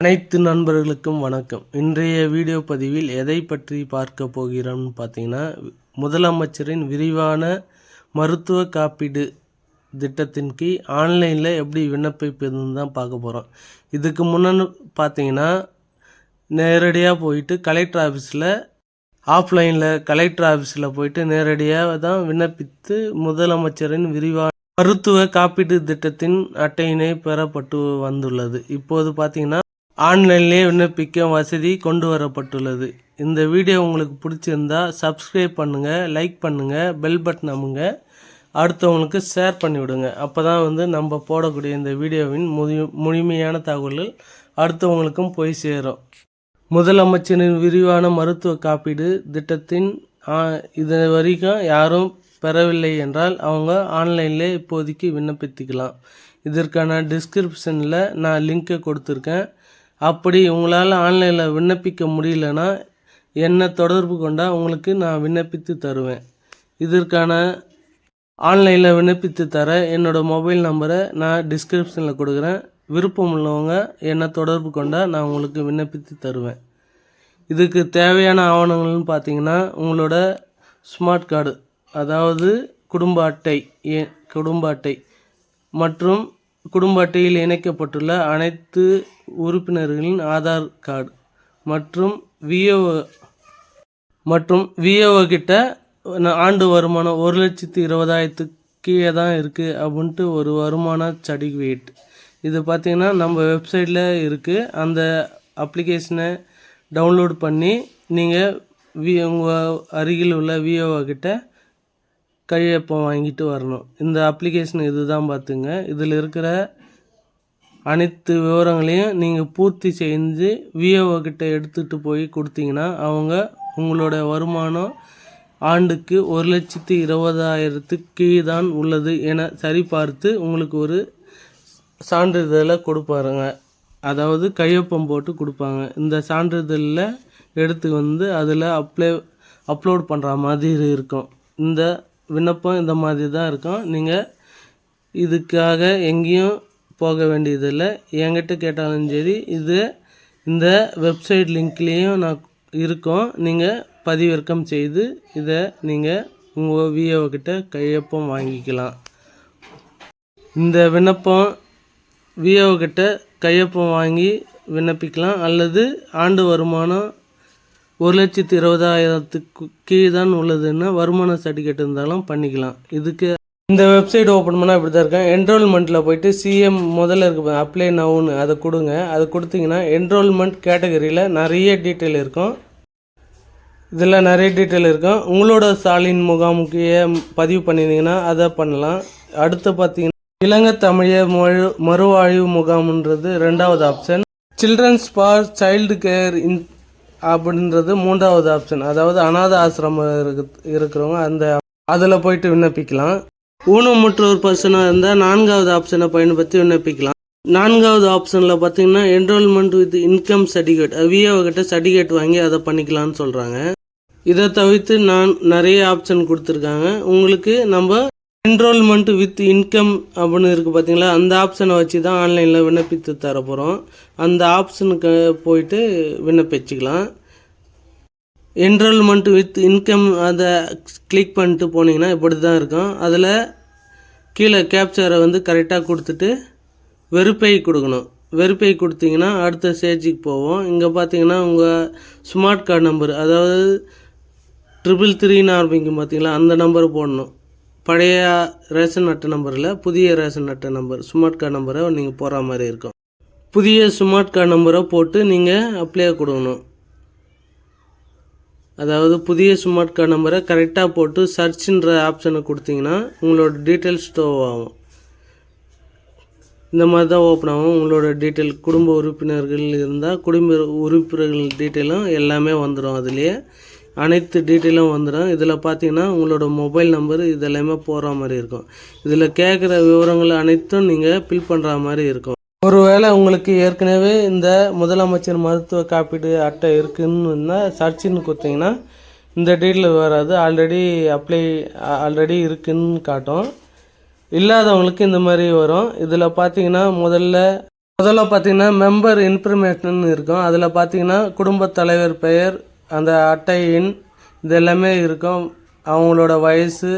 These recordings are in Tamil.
அனைத்து நண்பர்களுக்கும் வணக்கம். இன்றைய வீடியோ பதிவில் எதை பற்றி பார்க்க போகிறோம்னு பார்த்தீங்கன்னா முதலமைச்சரின் விரிவான மருத்துவ காப்பீடு திட்டத்தின் கீழ் ஆன்லைனில் எப்படி விண்ணப்பிப்பதுன்னு தான் பார்க்க போகிறோம் இதுக்கு முன்னன்னு பார்த்தீங்கன்னா நேரடியாக போயிட்டு கலெக்டர் ஆஃபீஸில் ஆஃப்லைனில் கலெக்டர் ஆஃபீஸில் போயிட்டு நேரடியாக தான் விண்ணப்பித்து முதலமைச்சரின் விரிவான மருத்துவ காப்பீட்டு திட்டத்தின் அட்டையினை பெறப்பட்டு வந்துள்ளது. இப்போது பார்த்தீங்கன்னா ஆன்லைன்லேயே விண்ணப்பிக்க வசதி கொண்டு வரப்பட்டுள்ளது இந்த வீடியோ உங்களுக்கு பிடிச்சிருந்தா சப்ஸ்கிரைப் பண்ணுங்கள் லைக் பண்ணுங்கள் பெல் பட்டன் அமுங்க. அடுத்தவங்களுக்கு ஷேர் பண்ணிவிடுங்க. அப்போ தான் வந்து நம்ம போடக்கூடிய இந்த வீடியோவின் முழு முழுமையான தகவல்கள் அடுத்தவங்களுக்கும் போய் சேரும். முதலமைச்சரின் விரிவான மருத்துவ காப்பீடு திட்டத்தின் இது வரைக்கும் யாரும் பெறவில்லை என்றால் அவங்க ஆன்லைனில் இப்போதைக்கு விண்ணப்பித்துக்கலாம். இதற்கான டிஸ்கிரிப்ஷனில் நான் லிங்க்கை கொடுத்துருக்கேன். அப்படி உங்களால் ஆன்லைனில் விண்ணப்பிக்க முடியலன்னா என்னை தொடர்பு கொண்டால் உங்களுக்கு நான் விண்ணப்பித்து தருவேன். இதற்கான ஆன்லைனில் விண்ணப்பித்து தர என்னோடய மொபைல் நம்பரை நான் டிஸ்கிரிப்ஷனில் கொடுக்குறேன். விருப்பம் உள்ளவங்க என்னை தொடர்பு கொண்டால் நான் உங்களுக்கு விண்ணப்பித்து தருவேன். இதுக்கு தேவையான ஆவணங்கள்னு பார்த்தீங்கன்னா உங்களோட ஸ்மார்ட் கார்டு அதாவது குடும்ப அட்டை ஏ குடும்ப அட்டை மற்றும் குடும்ப அட்டையில் இணைக்கப்பட்டுள்ள அனைத்து உறுப்பினர்களின் ஆதார் கார்டு மற்றும் விஓ மற்றும் விஓஓ கிட்ட ஆண்டு வருமானம் ஒரு லட்சத்து இருபதாயிரத்துக்கு கீழே தான் இருக்குது அப்படின்ட்டு ஒரு வருமான சர்டிஃபிகேட் இது பார்த்திங்கன்னா நம்ம வெப்சைட்டில் இருக்குது அந்த அப்ளிகேஷனை டவுன்லோட் பண்ணி நீங்கள் வி உங்கள் அருகில் உள்ள விஏஓ கிட்ட கையொப்பம் வாங்கிட்டு வரணும். இந்த அப்ளிகேஷன் இதுதான் பார்த்துங்க. இதில் இருக்கிற அனைத்து விவரங்களையும் நீங்கள் பூர்த்தி செஞ்சு விஓஓ கிட்ட எடுத்துகிட்டு போய் கொடுத்தீங்கன்னா அவங்க உங்களோட வருமானம் ஆண்டுக்கு ஒரு லட்சத்து இருபதாயிரத்துக்கு கீழ் தான் உள்ளது என சரிபார்த்து உங்களுக்கு ஒரு சான்றிதழை கொடுப்பாருங்க. அதாவது கையொப்பம் போட்டு கொடுப்பாங்க. இந்த சான்றிதழில் எடுத்து வந்து அதில் அப்ளை அப்லோட் பண்ணுற மாதிரி இருக்கும். இந்த விண்ணப்பம் இந்த மாதிரி தான் இருக்கும். நீங்கள் இதுக்காக எங்கேயும் போக வேண்டியதில்லை. என்கிட்ட கேட்டாலும் சரி இது இந்த வெப்சைட் லிங்க்லேயும் நான் இருக்கும். நீங்கள் பதிவிறக்கம் செய்து இதை நீங்கள் உங்கள் விஓ கையொப்பம் வாங்கிக்கலாம். இந்த விண்ணப்பம் விஓ கிட்ட கையொப்பம் வாங்கி விண்ணப்பிக்கலாம். அல்லது ஆண்டு வருமானம் ஒரு லட்சத்து இருபதாயிரத்துக்கு கீழே தான் உள்ளதுன்னா வருமான சர்டிஃபிகேட் இருந்தாலும் பண்ணிக்கலாம். இதுக்கு இந்த வெப்சைட் ஓப்பன் பண்ணால் இப்படி தான் இருக்கேன் என்ரோல்மெண்ட்டில் போயிட்டு சிஎம் முதல்ல இருக்கு அப்ளை நவுன்னு அதை கொடுங்க. அதை கொடுத்தீங்கன்னா என்ரோல்மெண்ட் கேட்டகரியில் நிறைய டீட்டெயில் இருக்கும். இதில் நிறைய டீட்டெயில் இருக்கும். உங்களோட சாலின் முகாமுக்கு பதிவு பண்ணியிருந்தீங்கன்னா அதை பண்ணலாம். அடுத்து பார்த்தீங்கன்னா இலங்கை தமிழர் மொழி மறுவாழ்வு முகாம்ன்றது ரெண்டாவது option children's for child care in அப்படின்றது மூன்றாவது ஆப்ஷன் அதாவது அனாத ஆசிரமம் இருக்கு இருக்கிறவங்க அந்த அதில் போயிட்டு விண்ணப்பிக்கலாம். ஊனமுற்றோர் பர்சனாக இருந்தால் நான்காவது ஆப்ஷனை பயன்படுத்தி விண்ணப்பிக்கலாம். நான்காவது ஆப்ஷனில் பார்த்தீங்கன்னா enrolment with income certificate VAO கிட்ட சர்டிஃபிகேட் வாங்கி அதை பண்ணிக்கலாம்னு சொல்கிறாங்க இதை தவிர்த்து நான் நிறைய ஆப்ஷன் கொடுத்துருக்காங்க. உங்களுக்கு நம்ம என்ரோல்மெண்ட் வித் இன்கம் அப்படின்னு இருக்குது பார்த்தீங்களா அந்த ஆப்ஷனை வச்சு தான் ஆன்லைனில் விண்ணப்பித்து தர போகிறோம் அந்த ஆப்ஷனுக்கு போயிட்டு விண்ணப்பிச்சுக்கலாம். என்ரோல்மெண்ட் வித் இன்கம் அதை கிளிக் பண்ணிட்டு போனீங்கன்னா இப்படி தான் இருக்கும். அதில் கீழே கேப்சரை வந்து கரெக்டாக கொடுத்துட்டு வெறுப்பை கொடுக்கணும். வெறுப்பை கொடுத்தீங்கன்னா அடுத்த ஸ்டேஜுக்கு போவோம். இங்கே பார்த்தீங்கன்னா உங்கள் ஸ்மார்ட் கார்டு நம்பர் அதாவது ட்ரிபிள் த்ரீன்னு ஆரம்பிக்கும் பார்த்தீங்களா அந்த நம்பர் போடணும். பழைய ரேஷன் அட்டை நம்பரில் புதிய ரேஷன் அட்டை நம்பர் ஸ்மார்ட் கார்டு நம்பரை நீங்கள் போகிற மாதிரி இருக்கும். புதிய ஸ்மார்ட் கார்டு நம்பரை போட்டு நீங்கள் அப்ளை கொடுக்கணும். அதாவது புதிய ஸ்மார்ட் கார்டு நம்பரை கரெக்டாக போட்டு சர்ச்ன்ற ஆப்ஷனை கொடுத்தீங்கன்னா உங்களோட டீட்டெயில்ஸ் ஸ்டோவ் ஆகும் இந்த மாதிரி தான் ஓப்பன் ஆகும். உங்களோட டீட்டெயில் குடும்ப உறுப்பினர்கள் இருந்தால் குடும்ப உறுப்பினர்கள் டீட்டெயிலும் எல்லாமே வந்துடும் அதுலேயே அனைத்து டீட்டெயிலும் வந்துடும் இதில் பார்த்தீங்கன்னா உங்களோட மொபைல் நம்பர் இதெல்லாமே போகிற மாதிரி இருக்கும். இதில் கேட்குற விவரங்கள் அனைத்தும் நீங்கள் ஃபில் பண்ணுற மாதிரி இருக்கும். ஒருவேளை உங்களுக்கு ஏற்கனவே இந்த முதலமைச்சர் மருத்துவ காப்பீடு அட்டை இருக்குன்னு சர்ச்சின்னு கொடுத்தீங்கன்னா இந்த டீட்டெயில் வராது. ஆல்ரெடி அப்ளை ஆல்ரெடி இருக்குன்னு காட்டும். இல்லாதவங்களுக்கு இந்த மாதிரி வரும். இதில் பார்த்தீங்கன்னா முதல்ல முதல்ல பார்த்தீங்கன்னா மெம்பர் இன்ஃபர்மேஷன் இருக்கும். அதில் பார்த்தீங்கன்னா குடும்பத் தலைவர் பெயர் அந்த அட்டை எண் இது எல்லாமே இருக்கும். அவங்களோட வயசு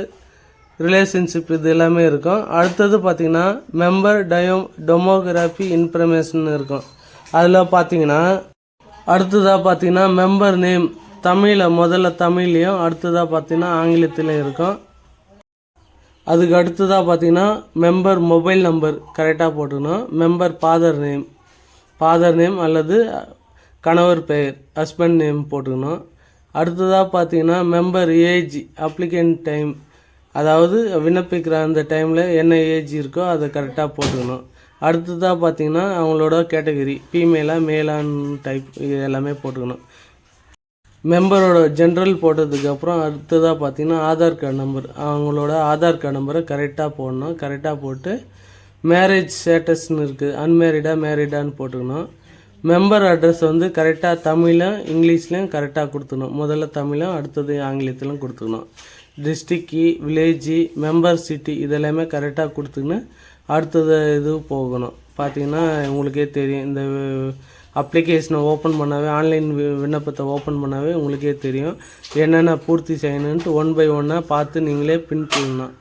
ரிலேஷன்ஷிப் இது எல்லாமே இருக்கும். அடுத்தது பார்த்திங்கன்னா மெம்பர் டயோ டொமோகிராஃபி இன்ஃபர்மேஷன் இருக்கும். அதில் பார்த்தீங்கன்னா அடுத்ததாக பார்த்தீங்கன்னா மெம்பர் நேம் தமிழில் முதல்ல தமிழ்லையும் அடுத்ததாக பார்த்தீங்கன்னா ஆங்கிலத்திலையும் இருக்கும். அதுக்கு அடுத்ததாக பார்த்தீங்கன்னா மெம்பர் மொபைல் நம்பர் கரெக்டாக போட்டுக்கணும். Member father name father name அல்லது கணவர் பெயர் ஹஸ்பண்ட் நேம் போட்டுக்கணும். அடுத்ததாக பார்த்தீங்கன்னா மெம்பர் ஏஜ் அப்ளிகேண்ட் டைம் அதாவது விண்ணப்பிக்கிற அந்த டைமில் என்ன ஏஜ் இருக்கோ அதை கரெக்டாக போட்டுக்கணும். அடுத்ததாக பார்த்தீங்கன்னா அவங்களோட கேட்டகரி ஃபீமேலாக மேலான்னு டைப் இது எல்லாமே போட்டுக்கணும். மெம்பரோட ஜென்ரல் போட்டதுக்கப்புறம் அடுத்ததாக பார்த்தீங்கன்னா ஆதார் கார்டு நம்பர் அவங்களோட ஆதார் கார்டு நம்பரை கரெக்டாக போடணும். கரெக்டாக போட்டு மேரேஜ் ஸ்டேட்டஸ்னு இருக்குது அன்மேரிடாக மேரிடான்னு போட்டுக்கணும். மெம்பர் அட்ரஸ் வந்து கரெக்டாக தமிழும் இங்கிலீஷ்லையும் கரெக்டாக கொடுத்துக்கணும் முதல்ல தமிழும் அடுத்தது ஆங்கிலத்திலும் கொடுத்துக்கணும் டிஸ்ட்ரிக்கு வில்லேஜி மெம்பர் சிட்டி இதெல்லாமே கரெக்டாக கொடுத்துக்கின்னு அடுத்தது இது போகணும். பார்த்தீங்கன்னா உங்களுக்கே தெரியும் இந்த அப்ளிகேஷனை ஓப்பன் பண்ணாவே ஆன்லைன் விண்ணப்பத்தை ஓப்பன் பண்ணாவே உங்களுக்கே தெரியும். என்னென்ன பூர்த்தி செய்யணுன்ட்டு ஒன் பை ஒன்னாக பார்த்து நீங்களே பின் பண்ணணும்.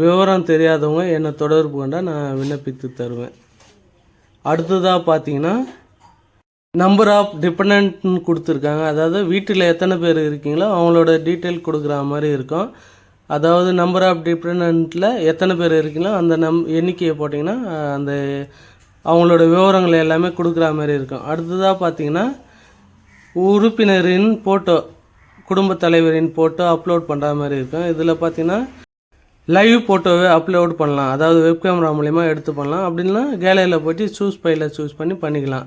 விவரம் தெரியாதவங்க என்னை தொடர்பு கொண்டால் நான் விண்ணப்பித்து தருவேன். அடுத்ததாக பார்த்தீங்கன்னா நம்பர் ஆஃப் டிபெண்ட்னு கொடுத்துருக்காங்க. அதாவது வீட்டில் எத்தனை பேர் இருக்கீங்களோ அவங்களோட டீட்டெயில் கொடுக்குற மாதிரி இருக்கும். அதாவது நம்பர் ஆஃப் டிபெண்ட்டில் எத்தனை பேர் இருக்கீங்களோ அந்த நம் எண்ணிக்கையை போட்டிங்கன்னா அந்த அவங்களோட விவரங்கள் எல்லாமே கொடுக்குற மாதிரி இருக்கும். அடுத்ததாக பார்த்தீங்கன்னா உறுப்பினரின் ஃபோட்டோ குடும்பத் தலைவரின் ஃபோட்டோ அப்லோட் பண்ணுற மாதிரி இருக்கும். இதில் பார்த்தீங்கன்னா லைவ் ஃபோட்டோவே அப்லோட் பண்ணலாம். அதாவது வெப் கேமரா மூலிமா எடுத்து பண்ணலாம். அப்படின்னா கேலரியில் போய்ட்டு சூஸ் பையில் சூஸ் பண்ணி பண்ணிக்கலாம்.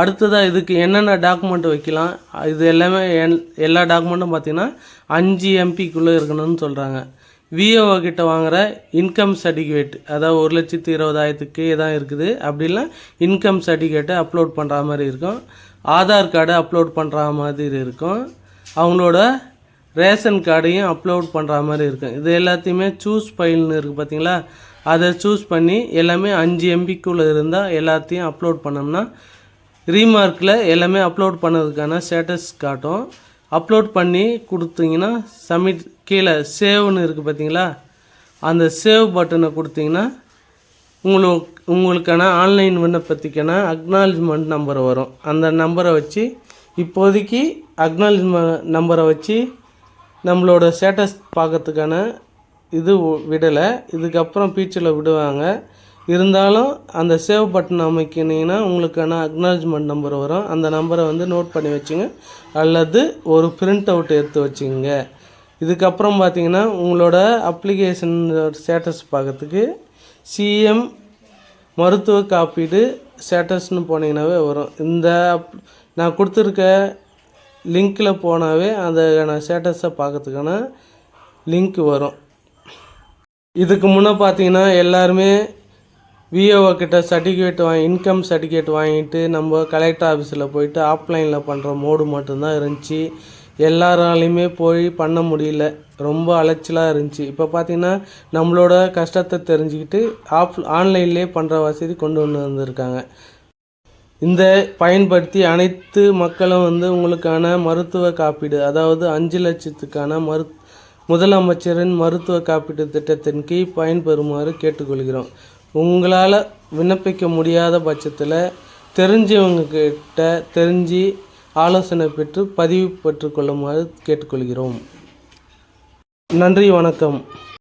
அடுத்ததாக இதுக்கு என்னென்ன டாக்குமெண்ட் வைக்கலாம்? இது எல்லாமே எல்லா டாக்குமெண்ட்டும் பார்த்தீங்கன்னா அஞ்சு எம்பிக்குள்ளே இருக்கணும்னு சொல்கிறாங்க விஓஓ கிட்ட வாங்குகிற இன்கம் சர்டிஃபிகேட் அதாவது ஒரு லட்சத்து இருபதாயிரத்துக்கு தான் இருக்குது. அப்படிலாம் இன்கம் சர்டிஃபிகேட்டை அப்லோட் பண்ணுற மாதிரி இருக்கும். ஆதார் கார்டை அப்லோட் பண்ணுற மாதிரி இருக்கும். அவங்களோட ரேஷன் கார்டையும் அப்லோட் பண்ணுற மாதிரி இருக்கும். இது எல்லாத்தையுமே சூஸ் ஃபைல்னு இருக்குது பார்த்தீங்களா அதை சூஸ் பண்ணி எல்லாமே அஞ்சு எம்பிக்குள்ளே இருந்தால் எல்லாத்தையும் அப்லோட் பண்ணோம்னா ரீமார்க்கில் எல்லாமே அப்லோட் பண்ணதுக்கான ஸ்டேட்டஸ் காட்டும். அப்லோட் பண்ணி கொடுத்தீங்கன்னா சப்மிட் கீழே சேவ்னு இருக்குது பார்த்தீங்களா அந்த சேவ் பட்டனை கொடுத்தீங்கன்னா உங்களுக்கு உங்களுக்கான ஆன்லைன் விண்ணப்பத்துக்கான அக்னாலஜ்மெண்ட் நம்பர் வரும். அந்த நம்பரை வச்சு இப்போதைக்கு அக்னாலஜ்மெண்ட் நம்பரை வச்சு நம்மளோட ஸ்டேட்டஸ் பார்க்கறதுக்கான இது விடலை. இதுக்கப்புறம் ஃபியூச்சரில் விடுவாங்க. இருந்தாலும் அந்த சேவ் பட்டன் அமைக்கினீங்கன்னா உங்களுக்கான அக்னாலஜ்மெண்ட் நம்பர் வரும். அந்த நம்பரை வந்து நோட் பண்ணி வச்சுங்க. அல்லது ஒரு பிரிண்ட் அவுட் எடுத்து வச்சுங்க. இதுக்கப்புறம் பார்த்தீங்கன்னா உங்களோட அப்ளிகேஷன் ஸ்டேட்டஸ் பார்க்கறதுக்கு சிஎம் மருத்துவ காப்பீடு ஸ்டேட்டஸ்னு போனீங்கன்னாவே வரும். இந்த அப்- நான் கொடுத்துருக்க லிங்க்கில் போனாவே அதுக்கான ஸ்டேட்டஸை பார்க்கறதுக்கான லிங்க் வரும். இதுக்கு முன்னே பார்த்தீங்கன்னா எல்லாருமே விஏஓ கிட்ட சர்டிஃபிகேட் வாங்கி இன்கம் சர்டிஃபிகேட் வாங்கிட்டு நம்ம கலெக்டர் ஆஃபீஸில் போயிட்டு ஆஃப்லைனில் பண்ணுற மோடு மட்டும்தான் இருந்துச்சு. எல்லாராலையுமே போய் பண்ண முடியல. ரொம்ப அலைச்சலாக இருந்துச்சு. இப்போ பார்த்தீங்கன்னா நம்மளோட கஷ்டத்தை தெரிஞ்சுக்கிட்டு ஆஃப் ஆன்லைன்லேயே பண்ணுற வசதி கொண்டு வந்து வந்திருக்காங்க இந்த பயன்படுத்தி அனைத்து மக்களும் வந்து உங்களுக்கான மருத்துவ காப்பீடு அதாவது அஞ்சு லட்சத்துக்கான மரு முதலமைச்சரின் மருத்துவ காப்பீட்டு திட்டத்தின் கீழ் பயன்பெறுமாறு கேட்டுக்கொள்கிறோம். உங்களால் விண்ணப்பிக்க முடியாத பட்சத்தில் தெரிஞ்சவங்கக்கிட்ட தெரிஞ்சு ஆலோசனை பெற்று பதிவு பெற்றுக்கொள்ளுமாறு கேட்டுக்கொள்கிறோம். நன்றி வணக்கம்.